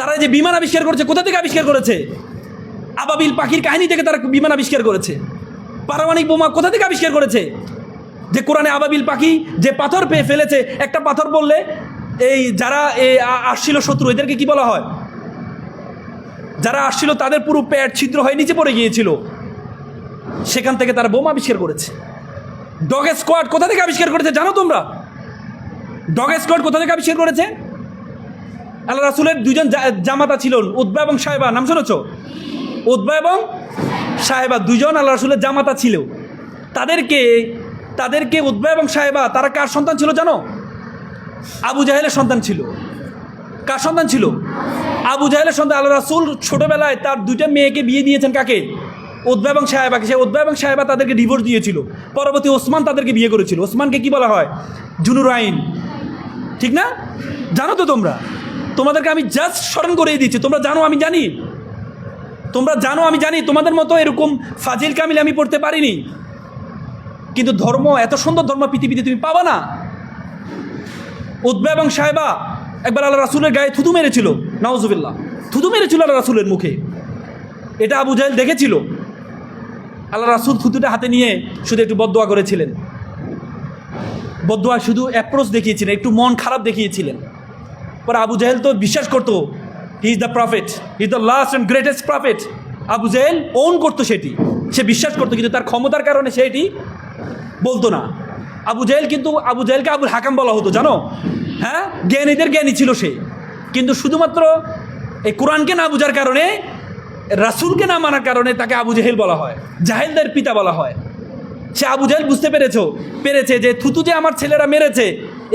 তারা যে বিমান আবিষ্কার করেছে, কোথা থেকে আবিষ্কার করেছে? আবাবিল পাখির কাহিনী থেকে তারা বিমান আবিষ্কার করেছে। পারমাণিক বোমা কোথা থেকে আবিষ্কার করেছে? যে কোরআনে আবাবিল পাখি যে পাথর পেয়ে ফেলেছে, একটা পাথর বললে এই যারা আসছিল শত্রু, এদেরকে কি বলা হয়? যারা আসছিল তাদের পুরো প্যাট ছিদ্র হয়ে নিচে পড়ে গিয়েছিল। সেখান থেকে তারা বোমা আবিষ্কার করেছে। ডগ স্কোয়াড কোথা থেকে আবিষ্কার করেছে জানো তোমরা? ডগ স্কোয়াড কোথা থেকে আবিষ্কার করেছে? আল্লাহ রাসুলের দুজন জামাতা ছিলেন উদ্বা এবং সাহেবা। নাম শুনেছ? উদ্বা এবং সাহেবা। দুজন আল্লাহ রাসুলের জামাতা ছিল। তাদেরকে তাদেরকে উদ্বা এবং সাহেবা, তারা কার সন্তান ছিল জানো? আবু জাহেলের সন্তান ছিল। কার সন্তান ছিল? আবু জাহেলের সন্তান। আল্লাহ রাসুল ছোটোবেলায় তার দুইটা মেয়েকে বিয়ে দিয়েছেন কাকে? উদ্বা এবং সাহেবাকে। সে উদ্বা এবং সাহেবা তাদেরকে ডিভোর্স দিয়েছিল। পরবর্তী ওসমান তাদেরকে বিয়ে করেছিল। ওসমানকে কি বলা হয়? জুনুর আইন ঠিক না? জানো তো তোমরা। তোমাদেরকে আমি জাস্ট স্মরণ করিয়ে দিচ্ছি। তোমরা জানো আমি জানি। তোমরা জানো আমি জানি। তোমাদের মতো এরকম ফাজিল কামিল আমি পড়তে পারিনি। কিন্তু ধর্ম, এত সুন্দর ধর্ম পৃথিবীতে তুমি পাবা না। উদ্বা এবং সাহেবা একবার আল্লাহ রাসুলের গায়ে থুতু মেরেছিল। নওয়াজুবিল্লাহ থুতু মেরেছিল আল্লাহ রাসুলের মুখে। এটা আবু জাহেল দেখেছিল। আল্লাহ রাসুল থুতুটা হাতে নিয়ে শুধু একটু বদোয়া করেছিলেন। বদোয়া শুধু অ্যাপ্রোচ দেখিয়েছিলেন, একটু মন খারাপ দেখিয়েছিলেন। পরে আবু জাহেল তো বিশ্বাস করতো he is the prophet he is the last and greatest prophet Abu Jahl own করতো সেটি, সে বিশ্বাস করতো, কিন্তু তার ক্ষমতার কারণে সেটি বলতো না। আবু জাহেল কিন্তু, আবু জাহেলকে আবুল হাকাম বলা হতো, জানো? হ্যাঁ? জ্ঞানীদের জ্ঞানী ছিল সে। কিন্তু শুধুমাত্র এই কোরআনকে না বোঝার কারণে, রাসুলকে না মানার কারণে তাকে আবু জাহেল বলা হয়, জাহেলদের পিতা বলা হয়। সে আবু জাহেল বুঝতে পেরেছ, পেরেছে যে থুতু যে আমার ছেলেরা মেরেছে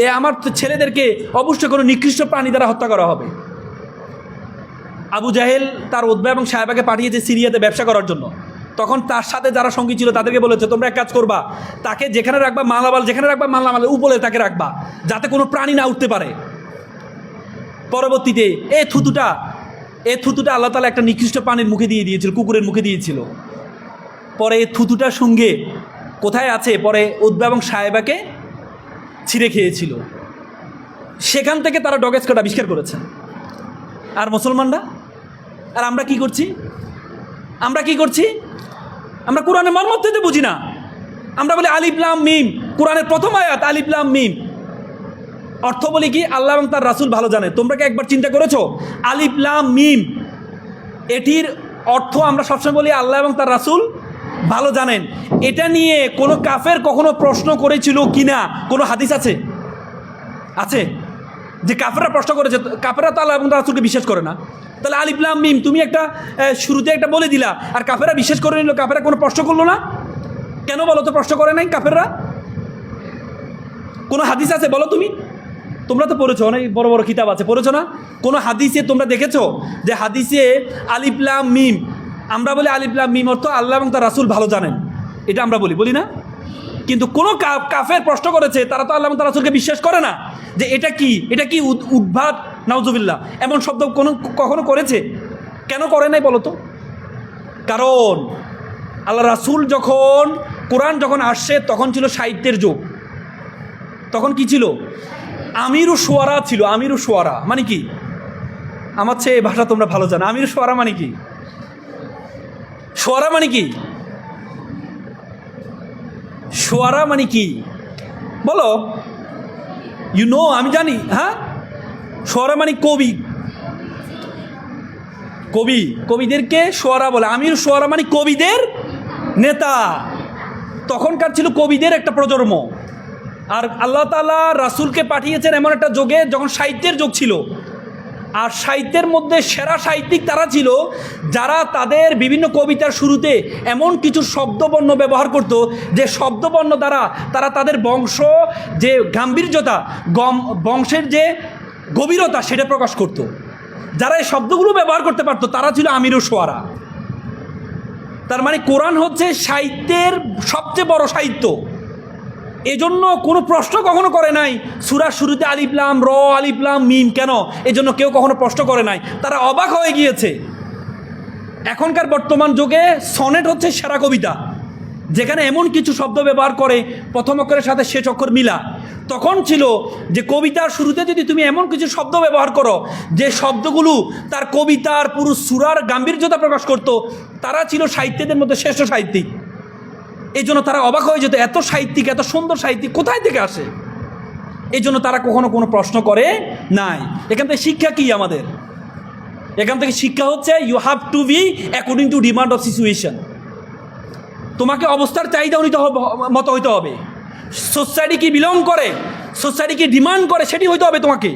এ আমার ছেলেদেরকে অবশ্যই কোনো নিকৃষ্ট প্রাণী দ্বারা হত্যা করা হবে। আবু জাহেল তার উদ্বা এবং সাহেবাকে পাঠিয়েছে সিরিয়াতে ব্যবসা করার জন্য। তখন তার সাথে যারা সঙ্গী ছিল তাদেরকে বলেছে, তোমরা এক কাজ করবা, তাকে যেখানে রাখবা মালামাল, যেখানে রাখবা মালামালের উপরে তাকে রাখবা, যাতে কোনো প্রাণী না উঠতে পারে। পরবর্তীতে এ থুতুটা এ থুতুটা আল্লাহ তালা একটা নিকৃষ্ট প্রাণীর মুখে দিয়ে দিয়েছিল, কুকুরের মুখে দিয়েছিল। পরে এই থুতুটার সঙ্গে কোথায় আছে? পরে উদ্বা এবং সাহেবাকে ছিঁড়ে খেয়েছিল। সেখান থেকে তারা ডগেজ ডগেস্কট আবিষ্কার করেছে। আর মুসলমানরা? আর আমরা কি করছি? আমরা কি করছি? আমরা কোরআনের মর্মত্বতে বুঝি না। আমরা বলি আলিফলাম মিম। কোরআনের প্রথম আয়াত আলিফলাম মিম। অর্থ বলি কি, আল্লাহ এবং তার রাসুল ভালো জানে। তোমরা কি একবার চিন্তা করেছ? আলিফলাম মিম। এটির অর্থ আমরা সবসময় বলি আল্লাহ এবং তার রাসুল ভালো জানেন, এটা নিয়ে কোনো কাফের কখনো প্রশ্ন করেছিল কি না কোনো হাদিস আছে? আছে? যে কাফেরা প্রশ্ন করেছে কাফেরা তো আল্লাহ এবং রাসুলকে বিশ্বাস করে না। তাহলে আলিফলাম মিম, তুমি একটা শুরুতে একটা বলে দিলা, আর কাফেরা বিশ্বাস করে নিল কাফেরা কোনো প্রশ্ন করল না? কেন বলো তো প্রশ্ন করে নাই কাফেররা? কোনো হাদিস আছে বলো তুমি? তোমরা তো পড়েছো, অনেক বড় বড় কিতাব আছে, পড়েছো না? কোনো হাদিসে তোমরা দেখেছ যে হাদিসে আলিফলাম মিম আমরা বলি আলিফলাম মিম অর্থ আল্লাহ এবং তার রাসুল ভালো জানেন। এটা আমরা বলি বলি না? কিন্তু কোনো কাফের প্রশ্ন করেছে, তারা তো আল্লাহ তার রাসুলকে বিশ্বাস করে না যে এটা কি? এটা কি উদ- উদ্ভাত? নাউজুবিল্লাহ। এমন শব্দ কোনো কখনো করেছে? কেন করে নাই বলো তো? কারণ আল্লাহ রাসুল যখন কোরআন যখন আসছে, তখন ছিল সাহিত্যের যুগ। তখন কি ছিল? আমিরু সোয়ারা ছিল, আমিরু সোয়ারা মানে কি? আমার চেয়ে এই ভাষা তোমরা ভালো জানো। আমিরু সোয়ারা মানে কি? সোয়ারা মানে কি? সোয়ারা মানে কি? বলো। ইউ নো আমি জানি হ্যাঁ? সোয়ারা মানে কবি। কবি, কবিদেরকে সোয়ারা বলে। আমির সোয়ারা মানে কবিদের নেতা। তখনকার ছিল কবিদের একটা প্রজন্ম। আর আল্লাহ তালা রাসুলকে পাঠিয়েছেন এমন একটা যোগে যখন সাহিত্যের যোগ ছিল। আর সাহিত্যের মধ্যে সেরা সাহিত্যিক তারা ছিল, যারা তাদের বিভিন্ন কবিতার শুরুতে এমন কিছু শব্দবর্ণ ব্যবহার করত, যে শব্দবর্ণ দ্বারা তারা তাদের বংশ, যে গাম্ভীর্যতা, গম, বংশের যে গভীরতা সেটা প্রকাশ করত। যারা এই শব্দগুলো ব্যবহার করতে পারতো, তারা ছিল আমিরু সোয়ারা। তার মানে কোরআন হচ্ছে সাহিত্যের সবচেয়ে বড় সাহিত্য। এজন্য কোনো প্রশ্ন কখনো করে নাই। সুরার শুরুতে আলিফলাম র আলিফলাম মিম কেন? এজন্য কেউ কখনো প্রশ্ন করে নাই। তারা অবাক হয়ে গিয়েছে। এখনকার বর্তমান যুগে সনেট হচ্ছে সেরা কবিতা। যেখানে এমন কিছু শব্দ ব্যবহার করে, প্রথম অক্ষরের সাথে শেষ অক্ষর মিলা। তখন ছিল যে কবিতার শুরুতে যদি তুমি এমন কিছু শব্দ ব্যবহার করো, যে শব্দগুলো তার কবিতার পুরো সুরার গাম্ভীর্যতা প্রকাশ করত, তারা ছিল সাহিত্যদের মধ্যে শ্রেষ্ঠ সাহিত্যিক। এই জন্য তারা অবাক হয়ে যেত, এত সাহিত্যিক, এত সুন্দর সাহিত্যিক কোথায় থেকে আসে? এই জন্য তারা কখনো কোনো প্রশ্ন করে নাই। এখান থেকে শিক্ষা কি আমাদের? এখান থেকে শিক্ষা হচ্ছে you have to be according to demand of situation তোমাকে অবস্থার চাহিদা হইতে মতো হইতে হবে। সোসাইটি কি বিলং করে? সোসাইটি কি ডিমান্ড করে? সেটি হইতে হবে তোমাকে।